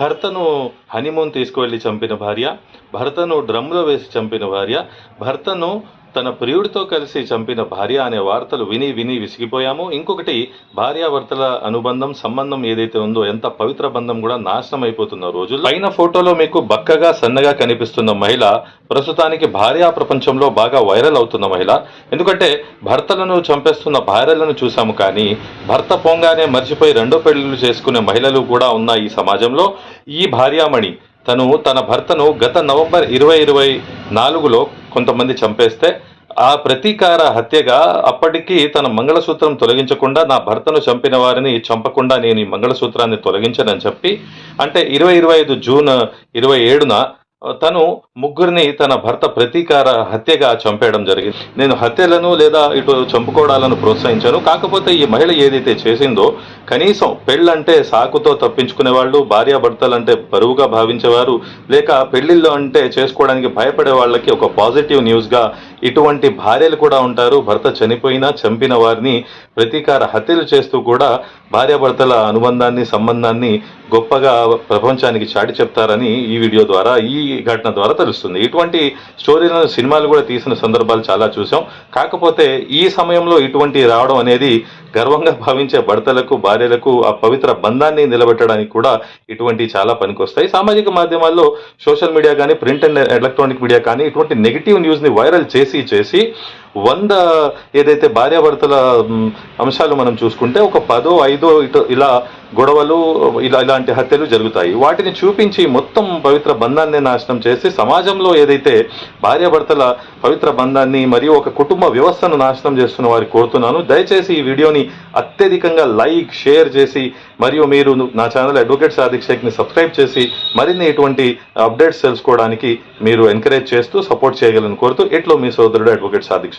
భర్తను హనీమూన్ తీసుకువెళ్ళి చంపిన భార్య భర్తను డ్రమ్లో వేసి చంపిన భార్య భర్తను తన ప్రియుడితో కలిసి చంపిన భార్య అనే వార్తలు విని విని విసిగిపోయాము. ఇంకొకటి భార్యాభర్తల అనుబంధం సంబంధం ఏదైతే ఉందో ఎంత పవిత్ర బంధం కూడా నాశనం అయిపోతున్న రోజులు పైన ఫోటోలో మీకు బక్కగా సన్నగా కనిపిస్తున్న మహిళ ప్రస్తుతానికి భార్యా ప్రపంచంలో బాగా వైరల్ అవుతున్న మహిళ. ఎందుకంటే భర్తలను చంపేస్తున్న భార్యలను చూసాము కానీ భర్త పోంగానే మర్చిపోయి రెండో పెళ్ళిళ్ళు చేసుకునే మహిళలు కూడా ఉన్నాయి ఈ సమాజంలో ఈ భార్యామణి తను తన భర్తను గత నవంబర్ ఇరవై ఇరవై నాలుగులో కొంతమంది చంపేస్తే ఆ ప్రతీకార హత్యగా అప్పటికి తన మంగళసూత్రం తొలగించకుండా నా భర్తను చంపిన వారిని చంపకుండా నేను ఈ మంగళసూత్రాన్ని తొలగించనని చెప్పి అంటే ఇరవై ఇరవై ఐదు జూన్ ఇరవై ఏడున తను ముగ్గురిని తన భర్త ప్రతీకార హత్యగా చంపేయడం జరిగింది. నేను హత్యలను లేదా ఇటు చంపుకోవడాలను ప్రోత్సహించాను. కాకపోతే ఈ మహిళ ఏదైతే చేసిందో కనీసం పెళ్ళంటే సాకుతో తప్పించుకునే వాళ్ళు భార్యాభర్తలు అంటే బరువుగా భావించేవారు లేక పెళ్ళిళ్ళు అంటే చేసుకోవడానికి భయపడే వాళ్ళకి ఒక పాజిటివ్ న్యూస్గా ఇటువంటి భార్యలు కూడా ఉంటారు. భర్త చనిపోయినా చంపిన వారిని ప్రతీకార హత్యలు చేస్తూ కూడా భార్యాభర్తల అనుబంధాన్ని సంబంధాన్ని గొప్పగా ప్రపంచానికి చాటి చెప్తారని ఈ వీడియో ద్వారా ఈ ఘటన ద్వారా తెలుస్తుంది. ఇటువంటి స్టోరీలను సినిమాలు కూడా తీసిన సందర్భాలు చాలా చూసాం. కాకపోతే ఈ సమయంలో ఇటువంటి రావడం అనేది గర్వంగా భావించే భర్తలకు భార్యలకు ఆ పవిత్ర బంధాన్ని నిలబెట్టడానికి కూడా ఇటువంటి చాలా పనికొస్తాయి. సామాజిక మాధ్యమాల్లో సోషల్ మీడియా కానీ ప్రింట్ అండ్ ఎలక్ట్రానిక్ మీడియా కానీ ఇటువంటి నెగిటివ్ న్యూస్ని వైరల్ చేసి చేసి వంద ఏదైతే భార్యాభర్తల అంశాలు మనం చూసుకుంటే ఒక పదో ఐదో ఇటు ఇలా గొడవలు ఇలా ఇలాంటి హత్యలు జరుగుతాయి. వాటిని చూపించి మొత్తం పవిత్ర బంధాన్ని నాశనం చేసి సమాజంలో ఏదైతే భార్యాభర్తల పవిత్ర బంధాన్ని మరియు ఒక కుటుంబ వ్యవస్థను నాశనం చేస్తున్న వారికి కోరుతున్నాను దయచేసి ఈ వీడియోని అత్యధికంగా లైక్ షేర్ చేసి మరియు మీరు నా ఛానల్ అడ్వకేట్ సాదిక్ షేక్ని సబ్స్క్రైబ్ చేసి మరిన్ని ఇటువంటి అప్డేట్స్ తెలుసుకోవడానికి మీరు ఎంకరేజ్ చేస్తూ సపోర్ట్ చేయగలని కోరుతూ ఇట్లో మీ సోదరుడు advocate Sadiq